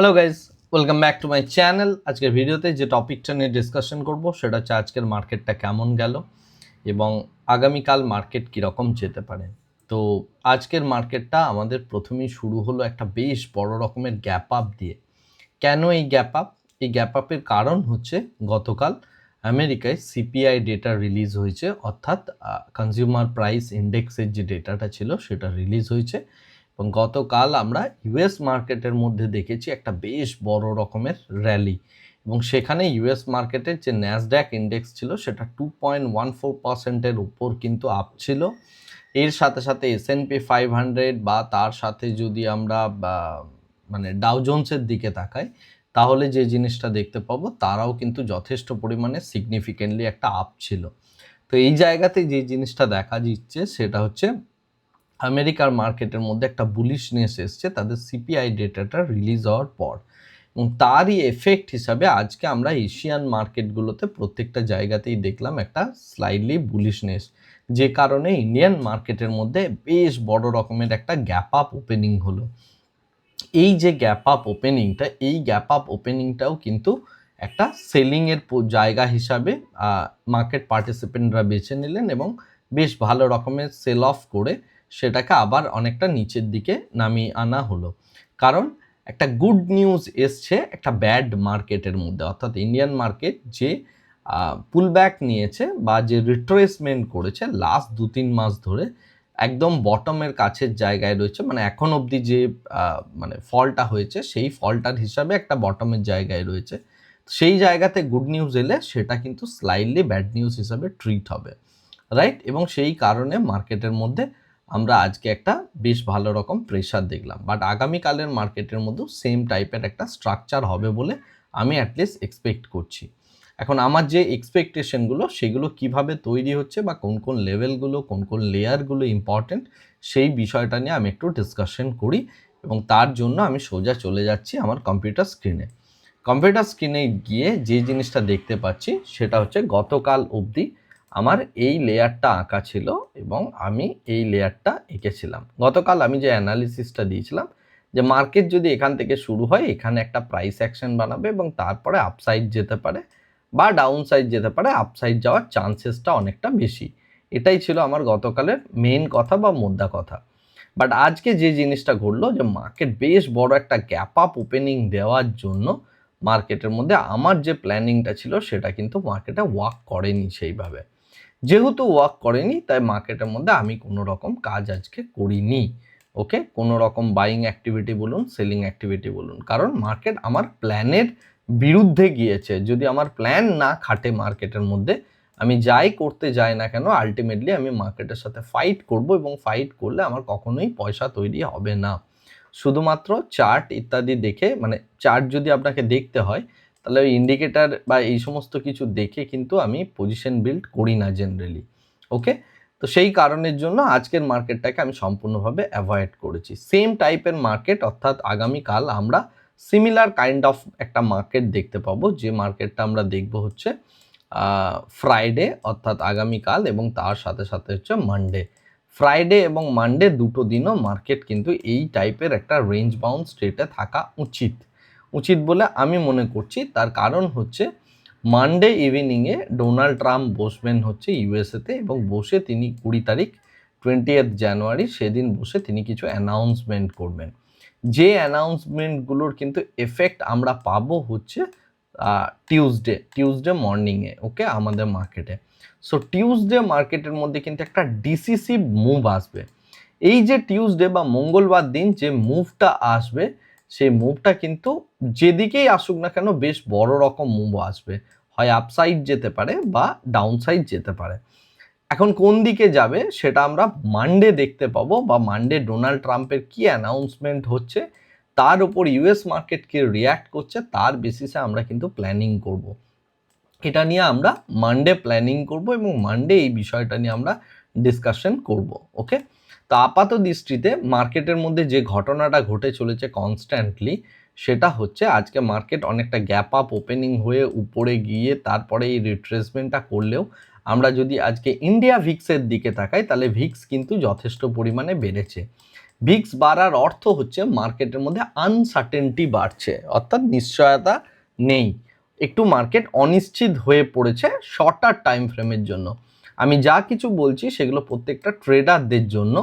Hello guys welcome back to my channel আজকের ভিডিওতে যে টপিকটা নিয়ে ডিসকাশন করব, সেটা হচ্ছে আজকের মার্কেটটা কেমন গেল এবং আগামীকাল মার্কেট কীরকম যেতে পারে। তো আজকের মার্কেটটা আমাদের প্রথমেই শুরু হলো একটা বেশ বড় রকমের গ্যাপ আপ দিয়ে। কেন এই গ্যাপ আপ এই গ্যাপ আপের কারণ হচ্ছে গতকাল আমেরিকায় সিপিআই ডেটা রিলিজ হয়েছে, অর্থাৎ কনজিউমার প্রাইস ইন্ডেক্সের যে ডেটাটা ছিল, সেটা রিলিজ হয়েছে। এবং গতকাল আমরা ইউএস মার্কেটের মধ্যে দেখেছি একটা বেশ বড় রকমের র্যালি। এবং সেখানে ইউএস মার্কেটের যে ন্যাসড্যাক ইন্ডেক্স ছিল, সেটা টু পয়েন্ট ওয়ান ফোর পার্সেন্টের উপর কিন্তু আপ ছিল। এর সাথে সাথে S N P five hundred বা তার সাথে যদি আমরা মানে ডাউজন্সের দিকে তাকাই, তাহলে যে জিনিসটা দেখতে পাবো, তারাও কিন্তু যথেষ্ট পরিমাণে সিগনিফিকেন্টলি একটা আপ ছিল। তো এই জায়গাতে যে জিনিসটা দেখা দিচ্ছে, সেটা হচ্ছে আমেরিকার মার্কেটের মধ্যে একটা বুলিশনেস এসছে, তাদের সিপিআই ডেটাটা রিলিজ হওয়ার পর। এবং তারই এফেক্ট হিসাবে আজকে আমরা এশিয়ান মার্কেটগুলোতে প্রত্যেকটা জায়গাতেই দেখলাম একটা স্লাইডলি বুলিশনেস যে কারণে ইন্ডিয়ান মার্কেটের মধ্যে বেশ বড় রকমের একটা গ্যাপ আপ ওপেনিং হলো। এই যে গ্যাপ আপ ওপেনিংটা এই গ্যাপ আপ ওপেনিংটাও কিন্তু একটা সেলিংয়ের জায়গা হিসাবে মার্কেট পার্টিসিপেন্টরা বেছে নিলেন এবং বেশ ভালো রকমের সেল অফ করে সেটাকে আবার অনেকটা নিচের দিকে নামিয়ে আনা হলো। কারণ একটা গুড নিউজ এসছে একটা ব্যাড মার্কেটের মধ্যে, অর্থাৎ ইন্ডিয়ান মার্কেট যে পুলব্যাক নিয়েছে বা যে রিট্রেসমেন্ট করেছে লাস্ট দু তিন মাস ধরে একদম বটমের কাছের জায়গায় রয়েছে। মানে এখন অবধি যে মানে ফলটা হয়েছে সেই ফলটার হিসাবে একটা বটমের জায়গায় রয়েছে। সেই জায়গাতে গুড নিউজ এলে সেটা কিন্তু স্লাইডলি ব্যাড নিউজ হিসাবে ট্রিট হবে। রাইট এবং সেই কারণে মার্কেটের মধ্যে আমরা আজকে একটা বেশ ভালো রকম প্রেশার দেখলাম। বাট আগামীকালের মার্কেটের মধ্যেও সেম টাইপের একটা স্ট্রাকচার হবে বলে আমি অ্যাটলিস্ট এক্সপেক্ট করছি। এখন আমার যে এক্সপেকটেশনগুলো সেগুলো কীভাবে তৈরি হচ্ছে বা কোন কোন লেভেলগুলো কোন কোন লেয়ারগুলো ইম্পর্টেন্ট সেই বিষয়টা নিয়ে আমি একটু ডিসকাশন করি এবং তার জন্য আমি সোজা চলে যাচ্ছি আমার কম্পিউটার স্ক্রিনে কম্পিউটার স্ক্রিনে গিয়ে যে জিনিসটা দেখতে পাচ্ছি, সেটা হচ্ছে গতকাল অবধি আমার এই লেয়ারটা আঁকা ছিল এবং আমি এই লেয়ারটা এঁকেছিলাম। গতকাল আমি যে অ্যানালিসিসটা দিয়েছিলাম যে মার্কেট যদি এখান থেকে শুরু হয়, এখানে একটা প্রাইস অ্যাকশন বানাবে এবং তারপরে আপসাইড যেতে পারে বা ডাউন সাইড যেতে পারে, আপসাইড যাওয়ার চান্সেসটা অনেকটা বেশি। এটাই ছিল আমার গতকালের মেন কথা বা মোদ্দা কথা। বাট আজকে যে জিনিসটা ঘটলো যে মার্কেট বেশ বড় একটা গ্যাপ আপ ওপেনিং দেওয়ার জন্য মার্কেটের মধ্যে আমার যে প্ল্যানিংটা ছিল সেটা কিন্তু মার্কেটে ওয়াক করেনি সেইভাবে। যেহেতু ওয়াক করেনি, তাই মার্কেটের মধ্যে আমি কোনো রকম কাজ আজকে করিনি ওকে কোনো রকম বাইং অ্যাক্টিভিটি বলুন সেলিং অ্যাক্টিভিটি বলুন। কারণ মার্কেট আমার প্ল্যানের বিরুদ্ধে গিয়েছে। যদি আমার প্ল্যান না খাটে মার্কেটের মধ্যে, আমি যাই করতে যাই না কেন আলটিমেটলি আমি মার্কেটের সাথে ফাইট করব এবং ফাইট করলে আমার কখনোই পয়সা তৈরি হবে না। শুধুমাত্র চার্ট ইত্যাদি দেখে মানে চার্ট যদি আপনাকে দেখতে হয় তাহলে ওই ইন্ডিকেটার বা এই সমস্ত কিছু দেখে কিন্তু আমি পজিশন বিল্ড করি না জেনারেলি ওকে তো সেই কারণের জন্য আজকের মার্কেটটাকে আমি সম্পূর্ণভাবে অ্যাভয়েড করেছি। সেম টাইপের মার্কেট অর্থাৎ আগামীকাল আমরা সিমিলার কাইন্ড অফ একটা মার্কেট দেখতে পাবো। যে মার্কেটটা আমরা দেখব হচ্ছে ফ্রাইডে অর্থাৎ আগামীকাল এবং তার সাথে সাথে হচ্ছে মানডে ফ্রাইডে এবং মানডে দুটো দিনও মার্কেট কিন্তু এই টাইপের একটা রেঞ্জ বাউন্ড স্টেটে থাকা উচিত। উচিত বলে আমি মনে করছি। তার কারণ হচ্ছে মানডে ইভিনিংয়ে ডোনাল্ড ট্রাম্প বসবেন হচ্ছে ইউএসএতে এবং বসে তিনি কুড়ি তারিখ টোয়েন্টি টোয়েন্টিয়েথ জানুয়ারি সেদিন বসে তিনি কিছু অ্যানাউন্সমেন্ট করবেন। যে অ্যানাউন্সমেন্টগুলোর কিন্তু এফেক্ট আমরা পাবো হচ্ছে টিউসডে টিউসডে মর্নিংয়ে ওকে আমাদের মার্কেটে সো টিউসডে মার্কেটের মধ্যে কিন্তু একটা ডিসিসিভ মুভ আসবে। এই যে টিউসডে বা মঙ্গলবার দিন যে মুভটা আসবে সেই মুভটা কিন্তু যেদিকেই আসুক না কেন বেশ বড় রকম মুভ আসবে হয় আপসাইড যেতে পারে বা ডাউন সাইড যেতে পারে এখন কোন দিকে যাবে সেটা আমরা মানডে দেখতে পাবো বা মানডে ডোনাল্ড ট্রাম্পের কি অ্যানাউন্সমেন্ট হচ্ছে, তার উপর ইউএস মার্কেট কি রিয়্যাক্ট করছে, তার বেসিসে আমরা কিন্তু প্ল্যানিং করব। এটা নিয়ে আমরা মানডে প্ল্যানিং করব এবং মানডে এই বিষয়টা নিয়ে আমরা ডিসকাশন করব ওকে তো আপাত দৃষ্টিতে মার্কেটের মধ্যে যে ঘটনাটা ঘটে চলেছে কনস্ট্যান্টলি সেটা হচ্ছে আজকে মার্কেট অনেকটা গ্যাপ আপ ওপেনিং হয়ে উপরে গিয়ে তারপরে এই রিট্রেসমেন্টটা করলেও আমরা যদি আজকে ইন্ডিয়া ভিক্সের দিকে তাকাই, তাহলে ভিক্স কিন্তু যথেষ্ট পরিমাণে বেড়েছে। ভিক্স বাড়ার অর্থ হচ্ছে মার্কেটের মধ্যে আনসার্টেনটি বাড়ছে, অর্থাৎ নিশ্চয়তা নেই। একটু মার্কেট অনিশ্চিত হয়ে পড়েছে শর্টার টাইম ফ্রেমের জন্য। আমি যা কিছু বলছি সেগুলো প্রত্যেকটা ট্রেডারদের জন্য।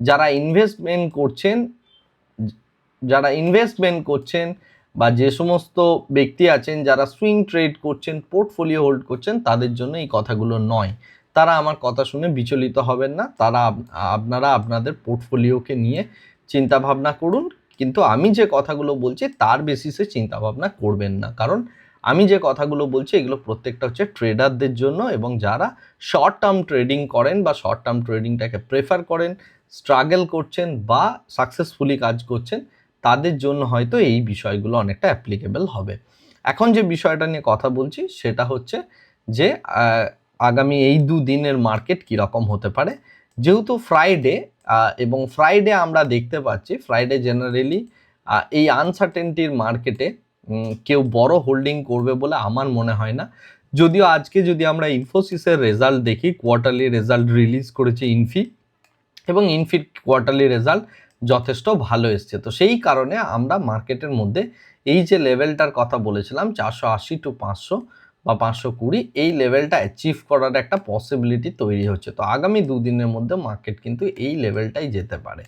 যারা ইনভেস্টমেন্ট করছেন, যারা ইনভেস্টমেন্ট করছেন বা যে সমস্ত ব্যক্তি আছেন, যারা সুইং ট্রেড করছেন পোর্টফোলিও হোল্ড করছেন, তাদের জন্য এই কথাগুলো নয়। তারা আমার কথা শুনে বিচলিত হবেন না। তারা আপনারা আপনাদের পোর্টফোলিওকে নিয়ে চিন্তা ভাবনা করুন। কিন্তু আমি যে কথাগুলো বলছি, তার বেসিসে চিন্তা ভাবনা করবেন না। কারণ আমি যে কথাগুলো বলছি, এগুলো প্রত্যেকটা হচ্ছে ট্রেডারদের জন্য এবং যারা শর্ট টার্ম ট্রেডিং করেন বা শর্ট টার্ম ট্রেডিংটাকে প্রেফার করেন স্ট্রাগল করছেন বা সাকসেসফুলি কাজ করছেন, তাদের জন্য হয়তো এই বিষয়গুলো অনেকটা অ্যাপ্লিকেবল হবে। এখন যে বিষয়টা নিয়ে কথা বলছি, সেটা হচ্ছে যে আগামী এই দু দিনের মার্কেট কীরকম হতে পারে? যেহেতু ফ্রাইডে এবং ফ্রাইডে আমরা দেখতে পাচ্ছি ফ্রাইডে জেনারেলি এই আনসার্টেনটির মার্কেটে কেউ বড় হোল্ডিং করবে বলে আমার মনে হয় না। যদিও আজকে যদি আমরা ইনফোসিসের রেজাল্ট দেখি কোয়ার্টারলি রেজাল্ট রিলিজ করেছে ইনফি এবং ইনফির কোয়ার্টারলি রেজাল্ট যথেষ্ট ভালো এসছে। তো সেই কারণে আমরা মার্কেটের মধ্যে এই যে লেভেলটার কথা বলেছিলাম, চারশো আশি টু পাঁচশো বা পাঁচশো কুড়ি, এই লেভেলটা অ্যাচিভ করার একটা পসিবিলিটি তৈরি হচ্ছে। তো আগামী দুদিনের মধ্যে মার্কেট কিন্তু এই লেভেলটাই যেতে পারে।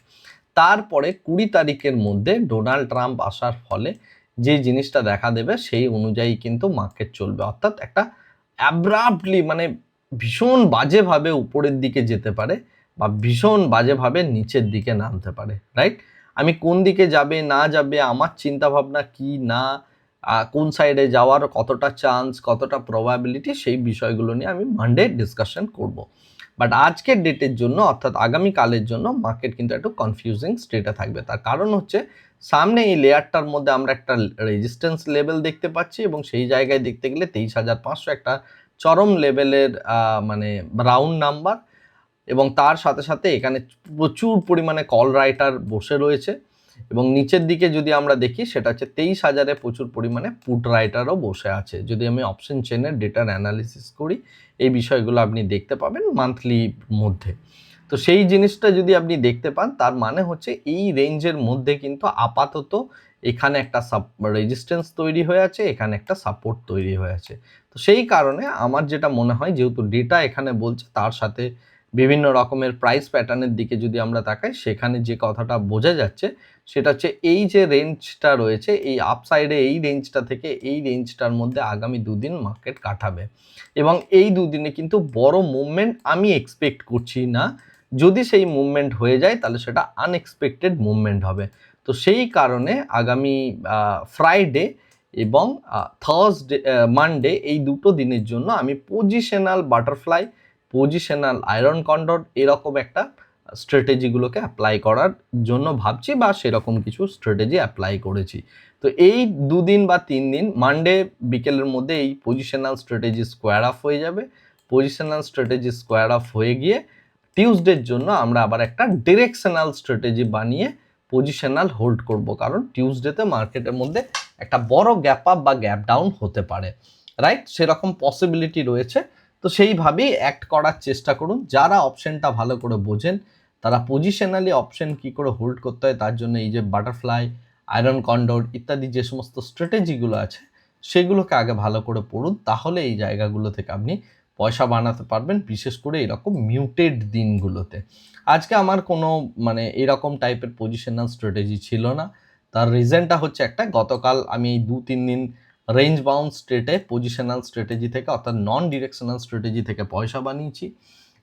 তারপরে কুড়ি তারিখের মধ্যে ডোনাল্ড ট্রাম্প আসার ফলে যে জিনিসটা দেখা দেবে সেই অনুযায়ী কিন্তু মার্কেট চলবে। অর্থাৎ একটা অ্যাব্রাপ্টলি মানে ভীষণ বাজেভাবে উপরের দিকে যেতে পারে বা ভীষণ বাজেভাবে নিচের দিকে নামতে পারে রাইট আমি কোন দিকে যাবে, না যাবে, আমার চিন্তা ভাবনা কি, না কোন সাইডে যাওয়ার কতটা চান্স কতটা প্রবাবিলিটি সেই বিষয়গুলো নিয়ে আমি মানডে ডিসকাশন করব। বাট আজকের ডেটের জন্য, অর্থাৎ আগামীকালের জন্য মার্কেট কিন্তু একটু কনফিউজিং স্টেটে থাকবে। তার কারণ হচ্ছে সামনে এই লেয়ারটার মধ্যে আমরা একটা রেজিস্ট্যান্স লেভেল দেখতে পাচ্ছি এবং সেই জায়গায় দেখতে গেলে তেইশ হাজার পাঁচশো একটা চরম লেভেলের মানে রাউন্ড নাম্বার এবং তার সাথে সাথে এখানে প্রচুর পরিমাণে কল রাইটার বসে রয়েছে এবং নিচের দিকে যদি আমরা দেখি সেটা হচ্ছে তেইশ হাজারে প্রচুর পরিমাণে পুট রাইটারও বসে আছে। যদি আমি অপশন চেনের ডেটার অ্যানালিসিস করি, এই বিষয়গুলো আপনি দেখতে পাবেন মান্থলি মধ্যে। তো সেই জিনিসটা যদি আপনি দেখতে পান, তার মানে হচ্ছে এই রেঞ্জের মধ্যে কিন্তু আপাতত এখানে একটা সাপ রেজিস্ট্যান্স তৈরি হয়ে আছে, এখানে একটা সাপোর্ট তৈরি হয়ে আছে। তো সেই কারণে আমার যেটা মনে হয়, যেহেতু ডেটা এখানে বলছে, তার সাথে বিভিন্ন রকমের প্রাইস প্যাটার্নের দিকে যদি আমরা তাকাই, সেখানে যে কথাটা বোঝা যাচ্ছে, সেটা হচ্ছে এই যে রেঞ্জটা রয়েছে, এই আপসাইডে এই রেঞ্জটা থেকে এই রেঞ্জটার মধ্যে আগামী দুদিন মার্কেট কাটাবে। এবং এই দুদিনে কিন্তু বড় মুভমেন্ট আমি এক্সপেক্ট করছি না। যদি সেই মুভমেন্ট হয়ে যায়, তাহলে সেটা আনএক্সপেক্টেড মুভমেন্ট হবে। তো সেই কারণে আগামী ফ্রাইডে এবং থার্সডে মানডে এই দুটো দিনের জন্য আমি positional butterfly positional iron condor এরকম একটা স্ট্র্যাটেজিগুলোকে অ্যাপ্লাই করার জন্য ভাবছি বা সেরকম কিছু স্ট্র্যাটেজি অ্যাপ্লাই করেছি। তো এই দুদিন বা তিন দিন মানডে বিকেলের মধ্যে এই পজিশনাল স্ট্র্যাটেজি স্কোয়ার অফ হয়ে যাবে। পজিশনাল স্ট্র্যাটেজি স্কোয়ার অফ হয়ে গিয়ে টিউসডের জন্য আমরা আবার একটা ডিরেকশনাল স্ট্র্যাটেজি বানিয়ে পজিশনাল হোল্ড করব। কারণ টিউসডেতে মার্কেটের মধ্যে একটা বড় গ্যাপ আপ বা গ্যাপ ডাউন হতে পারে। রাইট সেরকম পসিবিলিটি রয়েছে। তো সেইভাবেই অ্যাক্ট করার চেষ্টা করুন। যারা অপশনটা ভালো করে বোঝেন, তারা পজিশনালি অপশন কি করে হোল্ড করতে হয়, তার জন্য এই যে বাটারফ্লাই আয়রন কন্ডোর ইত্যাদি যে সমস্ত স্ট্র্যাটেজিগুলো আছে, সেগুলোকে আগে ভালো করে পড়ুন। তাহলে এই জায়গাগুলো থেকে আপনি পয়সা বানাতে পারবেন, বিশেষ করে এরকম মিউটেড দিনগুলোতে। আজকে আমার কোনো মানে এরকম টাইপের পজিশনাল স্ট্র্যাটেজি ছিল না। তার রিজনটা হচ্ছে একটা, গতকাল আমি এই দু তিন দিন রেঞ্জ বাউন্ড স্টেটে পজিশনাল স্ট্র্যাটেজি থেকে, অর্থাৎ নন ডিরেকশনাল স্ট্র্যাটেজি থেকে পয়সা বানিয়েছি।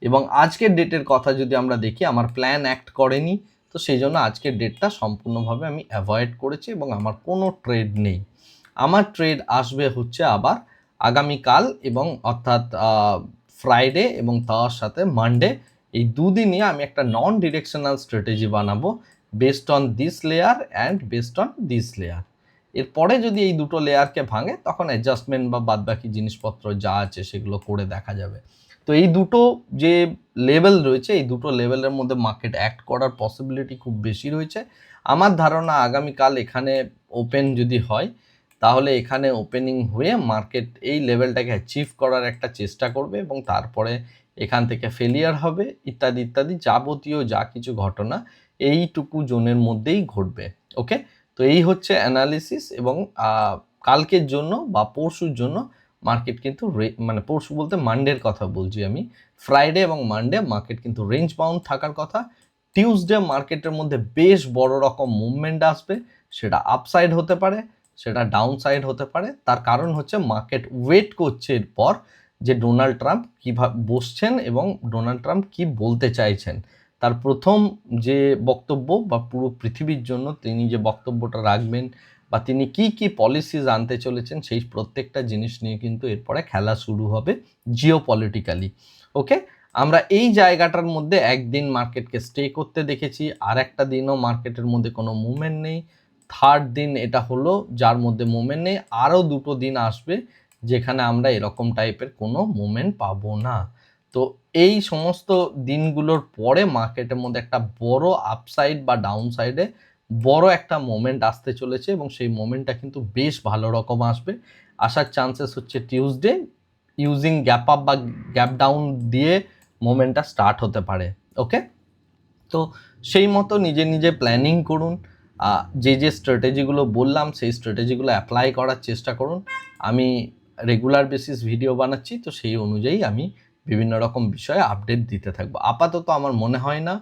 এবং আজকের ডেটের কথা যদি আমরা দেখি, আমার প্ল্যান অ্যাক্ট করেনি, তো সেই জন্য আজকের ডেটটা সম্পূর্ণভাবে আমি অ্যাভয়েড করেছি এবং আমার কোনো ট্রেড নেই। আমার ট্রেড আসবে হচ্ছে আবার আগামীকাল এবং অর্থাৎ ফ্রাইডে এবং তার সাথে মানডে এই দুদিনই আমি একটা নন ডিরেকশনাল স্ট্র্যাটেজি বানাবো based on this layer and based on this layer এরপরে যদি এই দুটো লেয়ারকে ভাঙে, তখন অ্যাডজাস্টমেন্ট বা বাদবাকি জিনিসপত্র যা আছে সেগুলো করে দেখা যাবে। তো এই দুটো যে লেভেল রয়েছে, এই দুটো লেভেলের মধ্যে মার্কেট অ্যাক্ট করার পসিবিলিটি খুব বেশি রয়েছে। আমার ধারণা আগামীকাল এখানে ওপেন যদি হয় তাহলে এখানে ওপেনিং হয়ে মার্কেট এই লেভেলটাকে অ্যাচিভ করার একটা চেষ্টা করবে এবং তারপরে এখান থেকে ফেলিয়ার হবে, ইত্যাদি ইত্যাদি যাবতীয় যা কিছু ঘটনা এইটুকু জোনের মধ্যেই ঘটবে ওকে তো এই হচ্ছে অ্যানালিসিস এবং কালকের জন্য বা পরশুর জন্য মার্কেট কিন্তু মানে পরশু বলতে মানডের কথা বলছি আমি। ফ্রাইডে এবং মানডে মার্কেট কিন্তু রেঞ্জ বাউন্ড থাকার কথা। টিউসডে মার্কেটের মধ্যে বেশ বড় রকম মুভমেন্ট আসবে, সেটা আপসাইড হতে পারে। সেটা ডাউন সাইড হতে পারে। তার কারণ হচ্ছে মার্কেট ওয়েট করছে এরপর যে ডোনাল্ড ট্রাম্প কীভাবে বসছেন এবং ডোনাল্ড ট্রাম্প কি বলতে চাইছেন। তার প্রথম যে বক্তব্য বা পুরো পৃথিবীর জন্য তিনি যে বক্তব্যটা রাখবেন বা তিনি কি কি পলিসিজ আনতে চলেছেন, সেই প্রত্যেকটা জিনিস নিয়ে কিন্তু এরপরে খেলা শুরু হবে জিও পলিটিক্যালি ওকে আমরা এই জায়গাটার মধ্যে একদিন মার্কেটকে স্টে করতে দেখেছি আর একটা দিনও মার্কেটের মধ্যে কোনো মুভমেন্ট নেই। থার্ড দিন এটা হলো, যার মধ্যে মুভমেন্ট নেই আরও দুটো দিন আসবে, যেখানে আমরা এরকম টাইপের কোনো মুভমেন্ট পাবো না। তো এই সমস্ত দিনগুলোর পরে মার্কেটের মধ্যে একটা বড় আপসাইড বা ডাউন সাইডে বড় একটা মোমেন্ট আসতে চলেছে এবং সেই মোমেন্টটা কিন্তু বেশ ভালো রকম আসবে। আসার চান্সেস হচ্ছে টিউসডে ইউজিং গ্যাপ আপ বা গ্যাপ ডাউন দিয়ে মোমেন্টটা স্টার্ট হতে পারে ওকে তো সেই মতো নিজে নিজে প্ল্যানিং করুন। যে যে স্ট্র্যাটেজিগুলো বললাম, সেই স্ট্র্যাটেজিগুলো অ্যাপ্লাই করার চেষ্টা করুন। আমি রেগুলার বেসিস ভিডিও বানাচ্ছি, তো সেই অনুযায়ী আমি বিভিন্ন রকম বিষয়ে আপডেট দিতে থাকব। আপাতত আমার মনে হয় না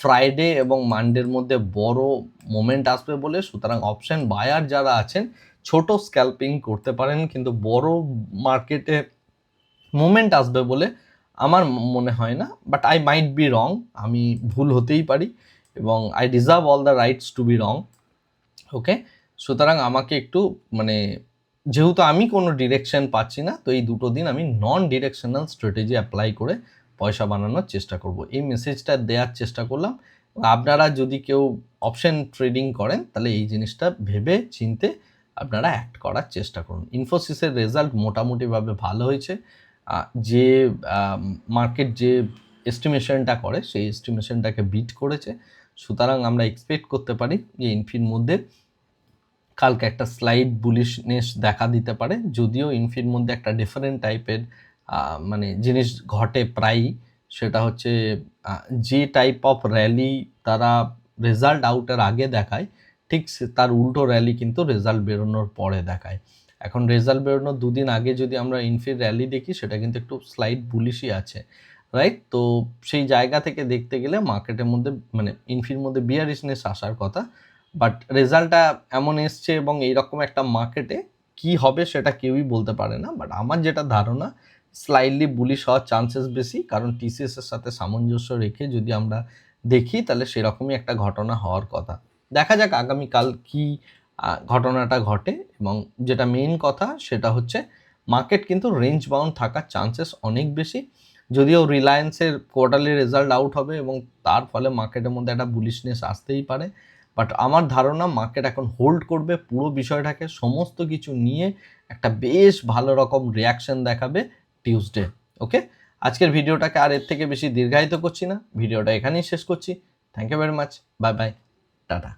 ফ্রাইডে এবং মানডের মধ্যে বড় মোমেন্ট আসবে বলে। সুতরাং অপশন বায়ার যারা আছেন, ছোট স্ক্যাল্পিং করতে পারেন, কিন্তু বড় মার্কেটে মোমেন্ট আসবে বলে আমার মনে হয় না। But I might be wrong আমি ভুল হতেই পারি। এবং I deserve all the rights to be wrong okay সুতরাং আমাকে একটু মানে যেহেতু আমি কোনো ডিরেকশন পাচ্ছি না, তো এই দুটো দিন আমি নন ডিরেকশনাল স্ট্র্যাটেজি অ্যাপ্লাই করে পয়সা বানানোর চেষ্টা করব। এই মেসেজটা দেওয়ার চেষ্টা করলাম। আপনারা যদি কেউ অপশন ট্রেডিং করেন, তাহলে এই জিনিসটা ভেবে চিনতে আপনারা অ্যাক্ট করার চেষ্টা করুন। ইনফোসিসের রেজাল্ট মোটামুটিভাবে ভালো হয়েছে। যে মার্কেট যে এস্টিমেশনটা করে, সেই এস্টিমেশনটাকে বিট করেছে। সুতরাং আমরা এক্সপেক্ট করতে পারি যে ইনফির মধ্যে কালকে একটা স্লাইড বুলিশনেস দেখা দিতে পারে, যদিও ইনফির মধ্যে একটা ডিফারেন্ট টাইপের মানে জিনিস ঘটে প্রায়ই। সেটা হচ্ছে যে টাইপ অফ র্যালি তারা রেজাল্ট আউটের আগে দেখায়, ঠিক তার উল্টো র্যালি কিন্তু রেজাল্ট বেরোনোর পরে দেখায়। এখন রেজাল্ট বেরোনোর দুদিন আগে যদি আমরা ইনফির র্যালি দেখি, সেটা কিন্তু একটু স্লাইড বুলিশই আছে। রাইট তো সেই জায়গা থেকে দেখতে গেলে মার্কেটের মধ্যে মানে ইনফির মধ্যে বিয়ারিশনেস আসার কথা। বাট রেজাল্টটা এমন এসছে এবং এইরকম একটা মার্কেটে কি হবে সেটা কেউই বলতে পারে না। বাট আমার যেটা ধারণা স্লাইডলি বুলিশ হওয়ার চান্সেস বেশি। কারণ টিসিএস এর সাথে সামঞ্জস্য রেখে যদি আমরা দেখি, তাহলে সেরকমই একটা ঘটনা হওয়ার কথা। দেখা যাক আগামীকাল কি ঘটনাটা ঘটে। এবং যেটা মেইন কথা, সেটা হচ্ছে মার্কেট কিন্তু রেঞ্জ বাউন্ড থাকার চান্সেস অনেক বেশি। যদিও রিলায়েন্সের কোয়ার্টারলি রেজাল্ট আউট হবে এবং তার ফলে মার্কেটের মধ্যে একটা বুলিশনেস আসতেই পারে। বাট আমার ধারণা মার্কেট এখন হোল্ড করবে, পুরো বিষয়টাকে সমস্ত কিছু নিয়ে একটা বেশ ভালো রকম রিয়াকশন দেখাবে টিউসডে ওকে আজকের ভিডিওটাকে আর এর থেকে বেশি দীর্ঘায়িত করছি না। ভিডিওটা এখানেই শেষ করছি। Thank you very much bye bye tata